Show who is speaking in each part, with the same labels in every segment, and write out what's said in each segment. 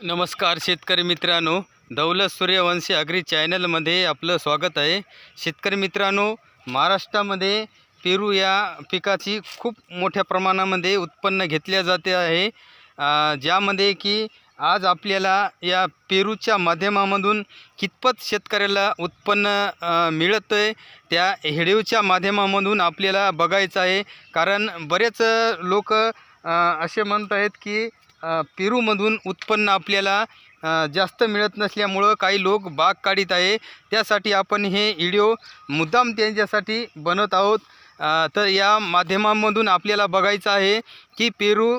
Speaker 1: नमस्कार शेतकरी मित्रांनो दौलत सूर्यवंशी अग्री चॅनलमध्ये आपलं स्वागत आहे. शेतकरी मित्रांनो महाराष्ट्रामध्ये पेरू या पिकाची खूप मोठ्या प्रमाणामध्ये उत्पन्न घेतले जाते आहे. ज्यामध्ये की आज आपल्याला या पेरूच्या माध्यमामधून कितपत शेतकऱ्याला उत्पन्न मिळतं आहे त्या हेडिओच्या माध्यमामधून आपल्याला बघायचं आहे. कारण बरेच लोक असे म्हणत आहेत की पेरूमधून उत्पन्न आपल्याला जास्त मिळत नसल्यामुळं काही लोक बाग काढीत आहे. त्यासाठी आपण हे व्हिडिओ मुद्दाम त्यांच्यासाठी बनवत आहोत. तर या माध्यमामधून आपल्याला बघायचं आहे की पेरू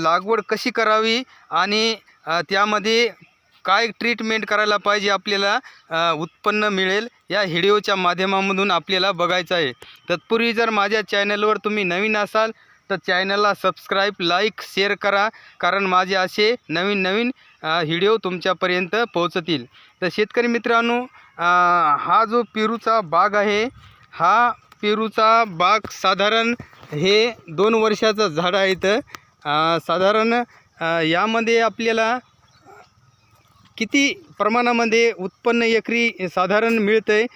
Speaker 1: लागवड कशी करावी आणि त्यामध्ये काय ट्रीटमेंट करायला पाहिजे आपल्याला उत्पन्न मिळेल या व्हिडिओच्या माध्यमामधून आपल्याला बघायचं आहे. तत्पूर्वी जर माझ्या चॅनलवर तुम्ही नवीन असाल तर चॅनलला सबस्क्राईब लाईक शेअर करा. कारण माझे असे नवीन नवीन व्हिडिओ तुमच्यापर्यंत पोहोचतील. तर शेतकरी मित्रांनो हा जो पेरूचा बाग आहे हा पेरूचा बाग साधारण हे दोन वर्षाचं झाड आहे तर साधारण यामध्ये आपल्याला किती प्रमाणामध्ये उत्पन्न एकरी साधारण मिळतं आहे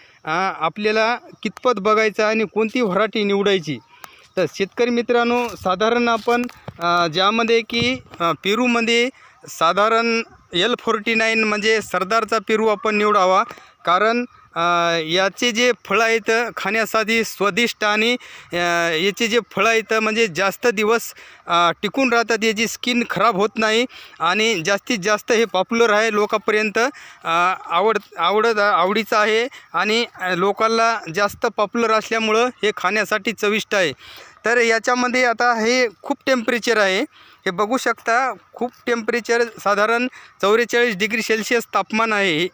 Speaker 1: आपल्याला कितपत बघायचं आणि कोणती व्हरायटी निवडायची? तर शेतकरी मित्रांनो साधारण आपण ज्यामध्ये की पेरूमध्ये साधारण एल फोर्टी नाईन म्हणजे सरदारचा पेरू आपण निवडावा. कारण याचे जे फळं आहेत खाण्यासाठी स्वादिष्ट आणि याचे जे फळं आहेत म्हणजे जास्त दिवस टिकून राहतात याची स्किन खराब होत नाही आणि जास्तीत जास्त हे पॉप्युलर आहे लोकांपर्यंत आवड आवडत आवडीचं आहे आणि लोकांना जास्त पॉप्युलर असल्यामुळं हे खाण्यासाठी चविष्ट आहे. तर याच्यामध्ये आता हे खूप टेम्परेचर आहे. हे बघू शकता खूप टेम्परेचर साधारण चौवेचाळीस डिग्री सेल्सिअस तापमान आहे.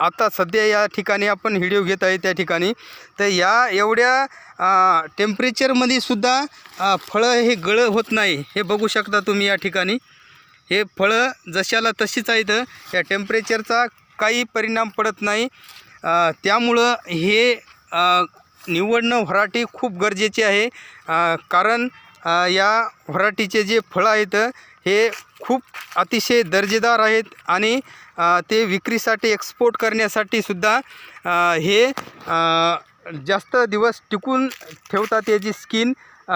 Speaker 1: आता सध्या या ठिकाणी आपण व्हिडिओ घेत आहे त्या ठिकाणी. तर या एवढ्या टेम्परेचरमध्ये सुद्धा फळं हे गळं होत नाही. हे बघू शकता तुम्ही या ठिकाणी. हे फळं जशाला तशीच आहेत. या टेम्परेचरचा काही परिणाम पडत नाही. त्यामुळं हे निवडणं व्हरायटी खूप गरजेची आहे. कारण या व्हरायटीचे जे फळं आहेत हे खूप अतिशय दर्जेदार आहेत आणि ते विक्रीसाठी एक्सपोर्ट करण्यासाठी सुद्धा हे जास्त दिवस टिकून ठेवतात याची स्किन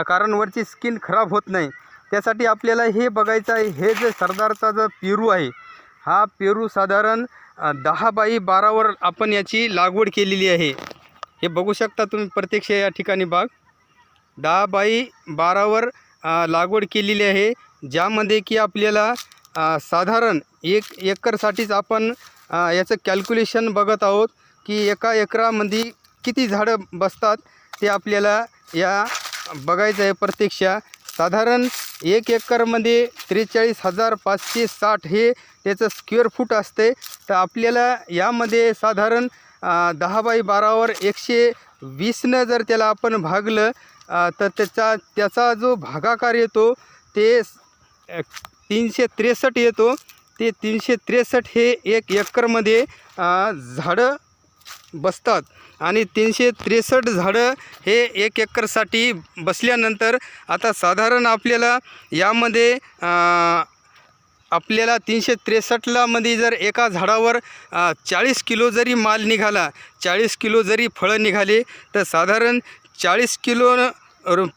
Speaker 1: कारण वरची स्किन खराब होत नाही. त्यासाठी आपल्याला हे बघायचं आहे हे जे सरदारचा जो पेरू आहे हा पेरू साधारण दहा बाई बारावर आपण याची लागवड केलेली आहे. हे बघू शकता तुम्ही प्रत्यक्ष या ठिकाणी बाग. दहा बाई बारावर लागवड केलेली आहे ज्यामध्ये की आपल्याला साधारण एक एकरसाठीच आपण याचं कॅल्क्युलेशन बघत आहोत की एका एकरामध्ये किती झाडं बसतात ते आपल्याला या बघायचं आहे प्रत्यक्ष. साधारण एक एकरमध्ये त्रेचाळीस हजार पाचशे साठ हे त्याचं स्क्वेअर फूट असते. तर आपल्याला यामध्ये साधारण दहा बाय बारावर एकशे वीसनं जर त्याला आपण भागलं तर त्याचा त्याचा जो भागाकार येतो ते तीनशे त्रेसष्ट येतो. ते तीनशे त्रेसष्ट हे एक एकरमध्ये झाडं बसतात. आणि तीनशे त्रेसष्ट झाडं हे एक एकरसाठी बसल्यानंतर आता साधारण आपल्याला यामध्ये आपल्याला तीनशे त्रेसष्टलामध्ये जर एका झाडावर चाळीस किलो जरी माल निघाला चाळीस किलो जरी फळं निघाले तर साधारण चाळीस किलो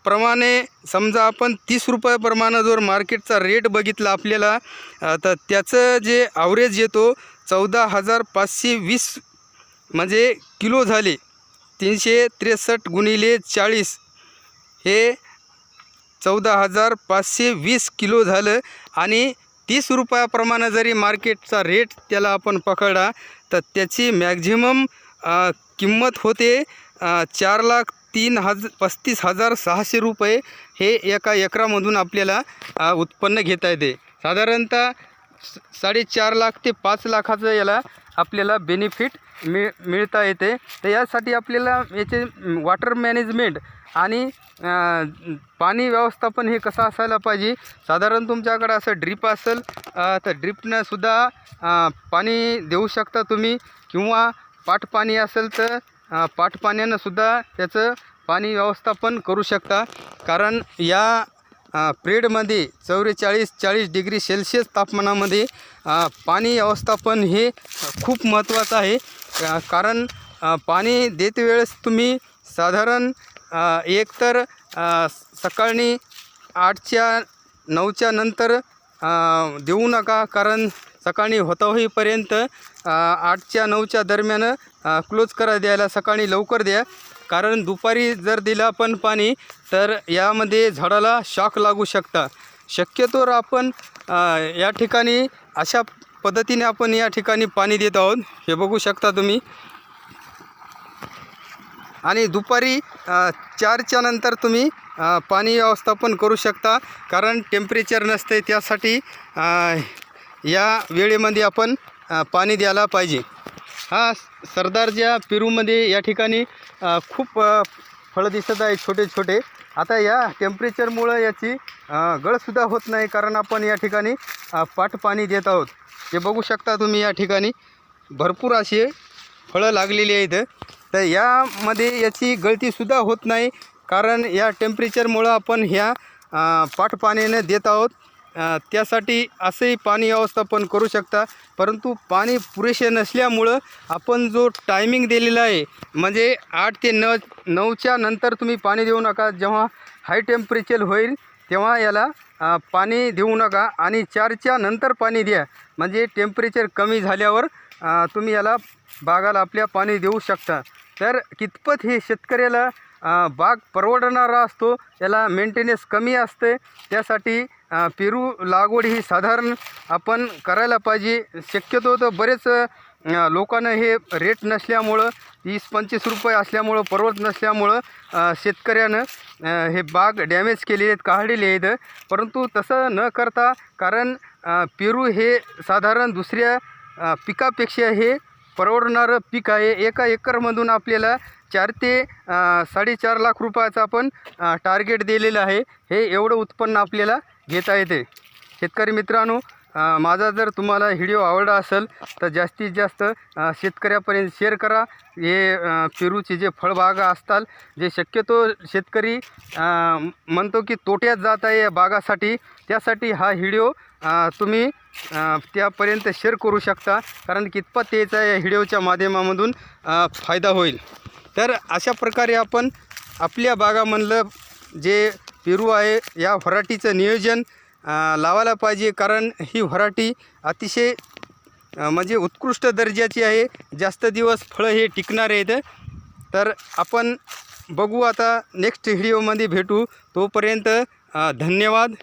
Speaker 1: प्रमाणे समजा आपण तीस रुपयाप्रमाणे जर मार्केटचा रेट बघितला आपल्याला तर त्याचं जे ॲव्हरेज येतो चौदा हजार पाचशे वीस म्हणजे किलो झाले तीनशे त्रेसष्ट गुणिले चाळीस हे चौदा हजार पाचशे वीस किलो झालं आणि तीस रुपयाप्रमाणे जरी मार्केटचा रेट त्याला आपण पकडला तर त्याची मॅक्झिमम किंमत होते चार लाख तीन हज पस्तीस हजार सहाशे रुपये हे एका एकरामधून आपल्याला उत्पन्न घेता येते. साधारणतः साडेचार लाख ते पाच लाखाचं याला आपल्याला बेनिफिट मिळ मिळता येते. तर यासाठी आपल्याला याचे वॉटर मॅनेजमेंट आणि पाणी व्यवस्थापन हे कसं असायला पाहिजे? साधारण तुमच्याकडं असं ड्रीप असेल तर ड्रीपनं सुद्धा पाणी देऊ शकता तुम्ही. किंवा पाटपाणी असेल तर पाठपाण्यानंसुद्धा त्याचं पाणी व्यवस्थापन करू शकता. कारण या प्रेडमध्ये चौवेचाळीस चाळीस डिग्री सेल्सिअस तापमानामध्ये पाणी व्यवस्थापन हे खूप महत्त्वाचं आहे. कारण पाणी देते वेळेस तुम्ही साधारण एकतर सकाळी आठच्या नऊच्या नंतर देऊ नका. कारण सकाळी होता होईपर्यंत आठच्या नऊच्या दरम्यान क्लोज करा द्यायला. सकाळी लवकर द्या. कारण दुपारी जर दिलं पण पाणी तर यामध्ये झाडाला शॉक लागू शकता शक्यतोवर आपण या ठिकाणी अशा पद्धतीने आपण या ठिकाणी पाणी देत आहोत. हे बघू शकता तुम्ही. आणि दुपारी चारच्या नंतर तुम्ही पाणी व्यवस्थापन करू शकता. कारण टेम्परेचर नसते त्यासाठी या वेळेमध्ये आपण पाणी द्यायला पाहिजे. हा सरदारच्या पेरूमध्ये या ठिकाणी खूप फळं दिसत आहे छोटे छोटे आता या टेम्परेचरमुळं याची गळसुद्धा होत नाही कारण आपण या ठिकाणी अ, पाणी देत आहोत. हे बघू शकता तुम्ही या ठिकाणी. भरपूर असे फळं लागलेली आहेत. तर यामध्ये याची गळतीसुद्धा होत नाही कारण या टेम्परेचरमुळं आपण ह्या पाठपाण्यानं देत आहोत. त्यासाठी असंही पाणी व्यवस्थापन करू शकता. परंतु पाणी पुरेसे नसल्यामुळं आपण जो टायमिंग दिलेला आहे म्हणजे आठ ते न नऊच्या नंतर तुम्ही पाणी देऊ नका. जेव्हा हाय टेम्परेचर होईल तेव्हा याला पाणी देऊ नका आणि चारच्या नंतर पाणी द्या. म्हणजे टेम्परेचर कमी झाल्यावर तुम्ही याला बागाला आपल्या पाणी देऊ शकता. तर कितपत हे शेतकऱ्याला बाग परवडणारा असतो याला मेंटेनन्स कमी असते त्यासाठी पेरू लागवड ही साधारण आपण करायला पाहिजे. शक्यतो तर बरेच लोकांना हे रेट नसल्यामुळं वीस पंचवीस रुपये असल्यामुळं परवडत नसल्यामुळं शेतकऱ्यानं हे बाग डॅमेज केलेले आहेत काढलेले आहेत. परंतु तसं न करता कारण पेरू हे साधारण दुसऱ्या पिकापेक्षा हे परवडणारं पीक आहे. एका एकरमधून आपल्याला चार ते साडेचार लाख रुपयाचं आपण टार्गेट दिलेलं आहे. हे एवढं उत्पन्न आपल्याला घेता येते. शेतकरी मित्रांनो माझा जर तुम्हाला व्हिडिओ आवडला असेल तर जास्तीत जास्त शेतकऱ्यापर्यंत शेअर करा. हे पेरूचे जे फळबागा असतात जे शक्यतो शेतकरी म्हणतो की तोट्यात जात आहे या बागासाठी त्यासाठी हा व्हिडिओ तुम्ही त्यापर्यंत शेअर करू शकता. कारण कितपत त्याचा या व्हिडिओच्या माध्यमामधून फायदा होईल. तर अशा प्रकारे आपण आपल्या बागामधलं जे पेरू आहे. या व्हराटीचं नियोजन लावायला पाहिजे कारण ही व्हराटी अतिशय म्हणजे उत्कृष्ट दर्जाची आहे. जास्त दिवस फळं हे टिकणार आहेत. तर आपण बघू आता नेक्स्ट व्हिडिओमध्ये भेटू. तोपर्यंत धन्यवाद.